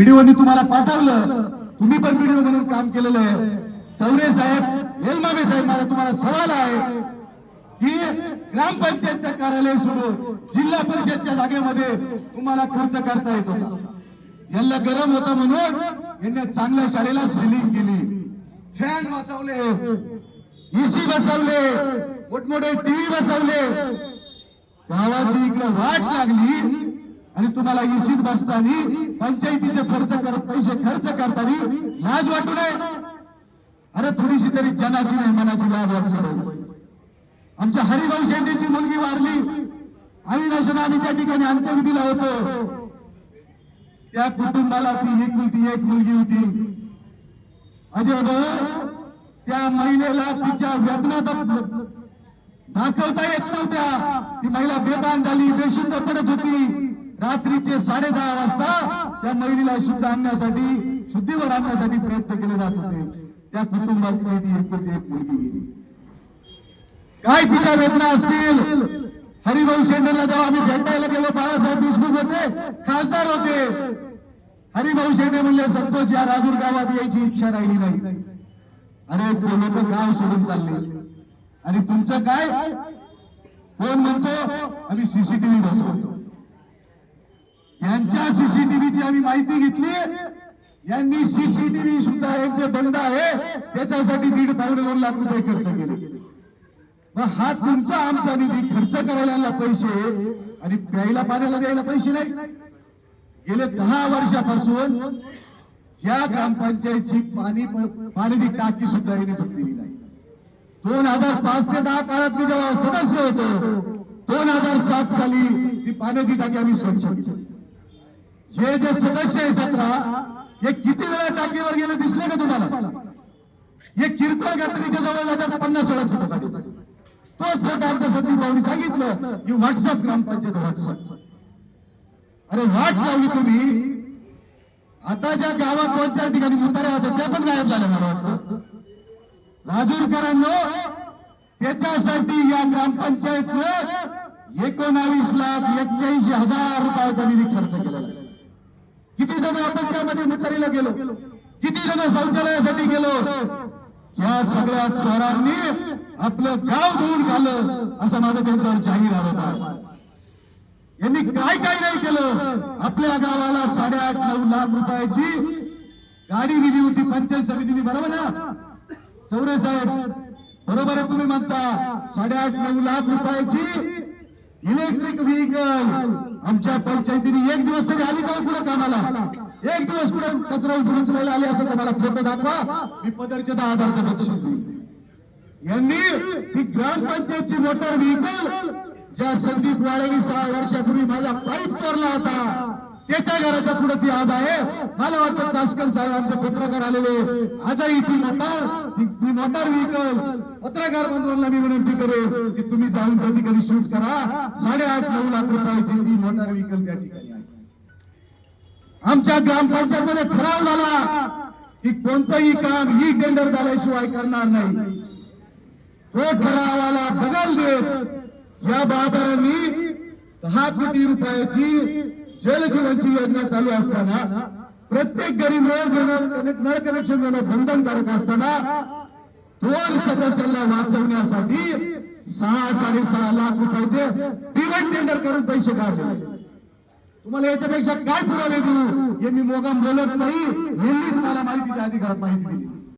व्हिडिओनी तुम्हाला पाठवलं. तुम्ही पण व्हिडिओ म्हणून काम केलेलं आहे. चौरे साहेब एलमामे साहेब माझा तुम्हाला सवाल आहे की ग्रामपंचायतच्या कार्यालय सोडून जिल्हा परिषदच्या जागेमध्ये तुम्हाला खर्च करता येतो होता. यांना गरम होतं म्हणून यांनी चांगल्या शाळेला सिलिंग केली. फॅन बसवले एसी बसवले मोठमोठे टीव्ही बसवले. गावाची इकडे वाट लागली. आणि तुम्हाला इशीत बसताना पंचायतीचे खर्च कर पैसे खर्च करताना लाज वाटू नये. अरे थोडीशी तरी जनाची नाही मनाची लाज वाटली पाहिजे आमच्या हरिभाऊ शेंडेची मुलगी वारली. अविनाशाने आम्ही त्या ठिकाणी अंत्यविधीला होतो. त्या कुटुंबाला ती एकुलती एक मुलगी होती. अजय भाऊ त्या महिलेला तिच्या वेतनात दाखवता येत नव्हत्या. ती महिला बेभान झाली बेशुद्ध पडत होती. रात्रीचे साडे दहा वाजता त्या महिलेला शुद्ध आणण्यासाठी शुद्धीवर आणण्यासाठी प्रयत्न केले जात होते. त्या कुटुंबात एक मुलगी गेली. काय तिच्या वेदना असतील? हरिभाऊ शेंडेला जेव्हा आम्ही भेटायला गेलो बाळासाहेब देशमुख होते खासदार होते. हरिभाऊ शेंडे म्हणले संतोष या राजूर गावात यायची इच्छा राहिली नाही. अरे तो लोक गाव सोडून चालले. आणि तुमचं काय? कोण म्हणतो? आम्ही सीसीटीव्ही बसवतो. यांच्या सीसीटीव्हीची आम्ही माहिती घेतली. यांनी सीसीटीव्ही सुद्धा यांचे बंद आहे. त्याच्यासाठी दीड पावणे दोन लाख रुपये खर्च केले. मग हा तुमचा आमचा निधी खर्च करायला पैसे आणि प्यायला पाण्याला द्यायला पैसे नाही. गेले दहा वर्षापासून या ग्रामपंचायतची पाणी पाण्याची टाकी सुद्धा येणे दिली नाही. दोन हजार पाच ते दहा काळात मी जेव्हा सदस्य होतो दोन हजार सात साली ती पाण्याची टाकी आम्ही स्वच्छ केली. हे जे सदस्य आहे सतरा हे किती वेळा टाकीवर गेले दिसले का तुम्हाला? हे किरकोळ गटरीच्या जवळ जातात पन्नास वेळा फोटो काढतात. तोच फोटो आमच्या संदीप भाऊनी सांगितलं की व्हॉट्सअप ग्रामपंचायत व्हॉट्सअप अरे वाट लावली तुम्ही. आता ज्या गावात दोन चार ठिकाणी मुताऱ्या होत्या त्या पण गायब झाल्या मला वाटतं. राजूरकरांनो त्याच्यासाठी या ग्रामपंचायतनं एकोणावीस लाख एक्क्याऐंशी हजार रुपयाचा निधी खर्च केलेला आहे. किती जण आपण त्यामध्ये मुतारीला गेलो? किती जण शौचालयासाठी गेलो? या सगळ्या चोरांनी आपलं गाव धुवून घालं असं माझं त्यांच्यावर जाहीर आरोप आहे. यांनी काय काय नाही केलं? आपल्या गावाला साडेआठ नऊ लाख रुपयाची गाडी दिली होती पंचायत समितीने बरोबर ना? चौरे साहेब बरोबर आहे तुम्ही म्हणता साडेआठ नऊ लाख रुपयाची इलेक्ट्रिक व्हेकल. आमच्या पंचायतीने एक दिवस तरी आली का पुढे कामाला? एक दिवस पुढे कचरा उचलून उचलायला आले असं मला फोटो दाखवा. मी पदरच्या दहा हजारचं बक्षीस देईल यांनी ती ग्रामपंचायतची मोटर व्हेकल ज्या संदीप वाळेनी सहा वर्षापूर्वी माझा पाईप करला होता त्याच्या घराच्या पुढे ती आज आहे. मला वाटतं चासकर साहेब आमचे पत्रकार आलेले आजही ती मोटार ती मोटार व्हेकल. पत्रकार बंधूंना मी विनंती करू की तुम्ही जाऊन त्या ठिकाणी शूट करा. साडेआठ नऊ लाख रुपयाची ती मोटार व्हेकल त्या ठिकाणी आहे. आमच्या ग्रामपंचायतमध्ये ठराव झाला की कोणतंही काम ही टेंडर झाल्याशिवाय करणार नाही. तो ठरावाला बदल देत या बहादरांनी दहा कोटी रुपयाची जलजीवनची योजना चालू असताना प्रत्येक घरी नळ देणं कनेक्शन देणं बंधनकारक असताना दोन सदस्यांना वाचवण्यासाठी सहा साडेसहा लाख रुपयाचे डिवाइड टेंडर करून पैसे काढले. तुम्हाला याच्यापेक्षा काय पुरावे देऊ? हे मी मोगाम बोलत नाही. यांनी तुम्हाला माहितीच्या अधिकारात माहिती दिली.